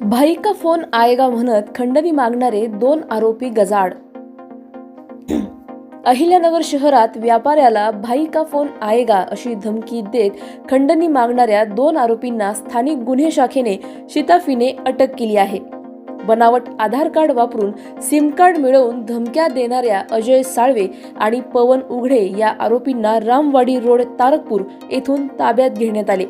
भाई का फोन आएगा म्हणत खंडणी मागणारे दोन आरोपी गजाड अहिल्यानगर शहरात व्यापाऱ्याला भाई का फोन आएगा अशी धमकी देत खंडणी मागणाऱ्या दोन आरोपींना स्थानिक गुन्हे शाखेने शिताफीने अटक केली आहे. बनावट आधार कार्ड वापरून सिम कार्ड मिळवून धमक्या देणाऱ्या अजय साळवे आणि पवन उघडे या आरोपींना रामवाडी रोड तारकपूर येथून ताब्यात घेण्यात आले.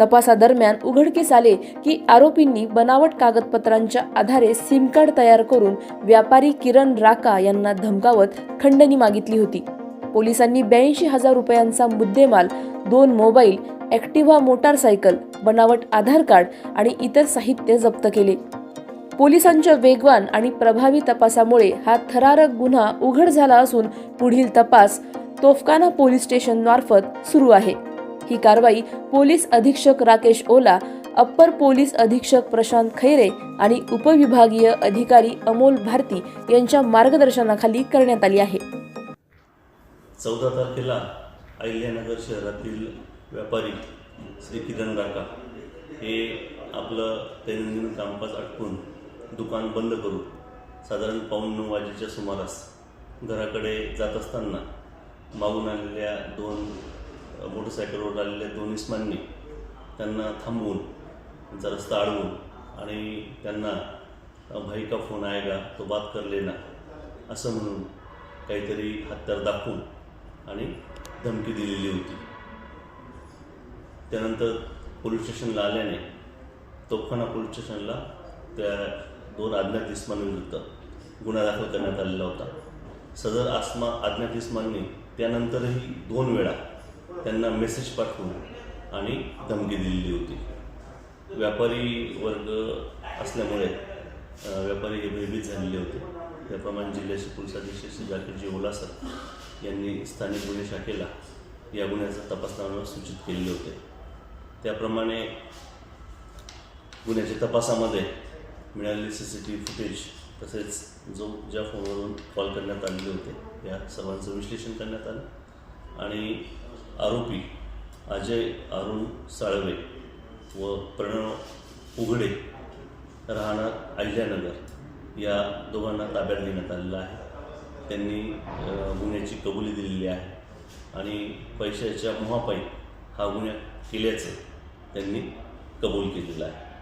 तपासादरम्यान उघडकीस आले की आरोपींनी बनावट कागदपत्रांच्या आधारे सिम कार्ड तयार करून व्यापारी किरण राका यांना धमकावत खंडणी मागितली होती. पोलिसांनी ब्याऐंशी हजार रुपयांचा मुद्देमाल दोन मोबाईल ॲक्टिव्हा मोटारसायकल बनावट आधार कार्ड आणि इतर साहित्य जप्त केले. पोलिसांच्या वेगवान आणि प्रभावी तपासामुळे हा थरारक गुन्हा उघड झाला असून पुढील तपास तोफखाना पोलीस स्टेशन मार्फत सुरू आहे. ही कारवाई पोलीस अधीक्षक राकेश ओला अप्पर पोलीस अधीक्षक प्रशांत खैरे आणि उपविभागीय अधिकारी अमोल भारती यांच्या मार्गदर्शनाखाली करण्यात आली आहे. चौदा तारखेला अहिल्यानगर शहरातील व्यापारी श्री किरण राका हे आपलं दैनंदिन कामकाज अटकून दुकान बंद करून साधारण पाऊण नऊ वाजेच्या सुमारास घराकडे जात असताना मागून आलेल्या दोन मोटरसायकलवर आलेल्या दोन इस्मांनी त्यांना थांबवून जरा रस्ता अडवून आणि त्यांना भाई का फोन आएगा? तो बात कर लेना. असं म्हणून काहीतरी हत्यार दाखवून आणि धमकी दिलेली होती. त्यानंतर पोलीस स्टेशनला आल्याने तोफखाना पोलीस स्टेशनला त्या दोन अज्ञात इस्मांविरुद्ध गुन्हा दाखल करण्यात आलेला होता. सदर आसमा अज्ञात इस्मांनी त्यानंतरही दोन वेळा त्यांना मेसेज पाठवून आणि धमकी दिलेली होती. व्यापारी वर्ग असल्यामुळे व्यापारी हे भयभीत झालेले होते. त्याप्रमाणे जिल्ह्याचे पोलीस अधीक्षक श्री जाकीरजी ओलासर यांनी स्थानिक गुन्हे शाखेला या गुन्ह्याचा तपास लावण्यास सूचित केलेले होते. त्याप्रमाणे गुन्ह्याच्या तपासामध्ये मिळालेले C C T V footage तसेच जो ज्या फोनवरून कॉल करण्यात आलेले होते या सर्वांचं विश्लेषण करण्यात आलं. आणि आरोपी अजय अरुण साळवे व प्रणव उघडे राहणार अहिल्यानगर. या दोघांना ताब्यात घेण्यात आलेलं आहे. त्यांनी गुन्ह्याची कबुली दिलेली आहे आणि पैशाच्या मोहापायी हा गुन्हा केल्याचं त्यांनी कबूल केलेलं आहे.